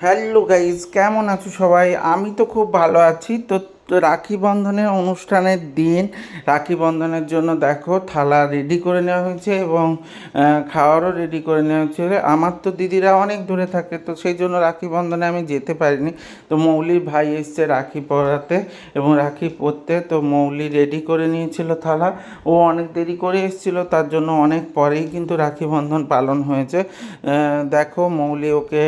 Hello guys কেমন আছো সবাই? আমি তো খুব ভালো আছি। তো তো রাখি বন্ধনের অনুষ্ঠানের দিন, রাখি বন্ধনের জন্য দেখো থালা রেডি করে নেওয়া হয়েছে এবং খাওয়ারও রেডি করে নেওয়া হয়েছে। আমার তো দিদিরা অনেক দূরে থাকে, তো সেই জন্য রাখি বন্ধনে আমি যেতে পারিনি। তো মৌলির ভাই এসছে রাখি পরাতে এবং রাখি পরতে, তো মৌলি রেডি করে নিয়েছিল থালা। ও অনেক দেরি করে এসেছিল, তার জন্য অনেক পরেই কিন্তু রাখি বন্ধন পালন হয়েছে। দেখো মৌলি ওকে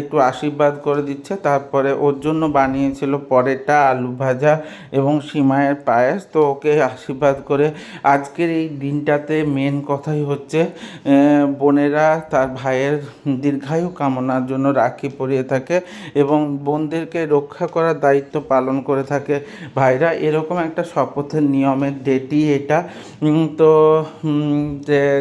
একটু আশীর্বাদ করে দিচ্ছে, তারপরে ওর জন্য বানিয়েছিল, পরেটা, আলু ভাজা এবং সিমাইয়ের পায়েস। তো ওকে আশীর্বাদ করে আজকের এই দিনটাতে মেন কথাই হচ্ছে বোনেরা তার ভাইয়ের দীর্ঘায়ু কামনার জন্য রাখি পরিয়ে থাকে এবং বোনদেরকে রক্ষা করার দায়িত্ব পালন করে থাকে। ভাইরা এরকম একটা শপথের নিয়মের ডেটই এটা। তো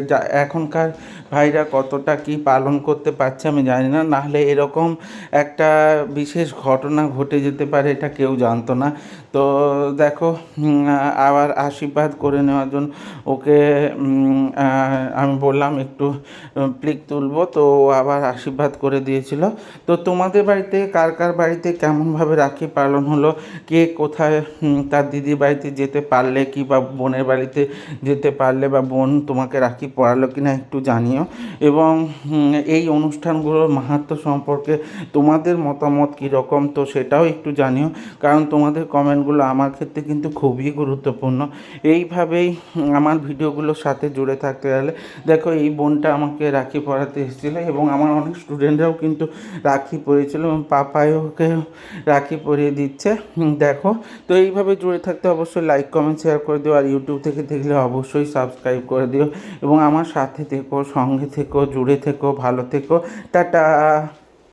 যা- এখনকার ভাইরা কতটা কি পালন করতে পারছে আমি জানি না। নাহলে এরকম একটা বিশেষ ঘটনা ঘটে যেতে পারে, এটা কেউ জানতো না। তো দেখো আবার আশীর্বাদ করে নেওয়ার জন্য ওকে আমি বললাম একটু প্লিক তুলবো, তো আবার আশীর্বাদ করে দিয়েছিল। তো তোমাদের বাড়িতে, কার কার বাড়িতে কেমনভাবে রাখি পালন হলো? কে কোথায় তার দিদির বাড়িতে যেতে পারলে কি বা বোনের বাড়িতে যেতে পারলে বা বোন তোমাকে রাখি পড়ালো কি না একটু জানিও। এবং এই অনুষ্ঠানগুলোর মাহাত্ম সম্পর্কে তোমাদের মতামত কীরকম? তো সেটাও একটু জানিও, কারণ তোমাদের কমেন্টগুলো আমার ক্ষেত্রে কিন্তু খুবই গুরুত্বপূর্ণ। এইভাবেই আমার ভিডিওগুলোর সাথে জুড়ে থাকতে গেলে, দেখো এই বোনটা আমাকে রাখি পরাতে এসেছিল এবং আমার অনেক স্টুডেন্টরাও কিন্তু রাখি পরিয়েছিল এবং পাপাই ওকে রাখি পরিয়ে দিচ্ছে। দেখো, তো এইভাবে জুড়ে থাকতে অবশ্যই লাইক কমেন্ট শেয়ার করে দিও আর ইউটিউব থেকে দেখলে অবশ্যই সাবস্ক্রাইব করে দিও। এবং আমার সাথে থেকো, সঙ্গে থেকো, জুড়ে থেকো, ভালো থেকো। টাটা!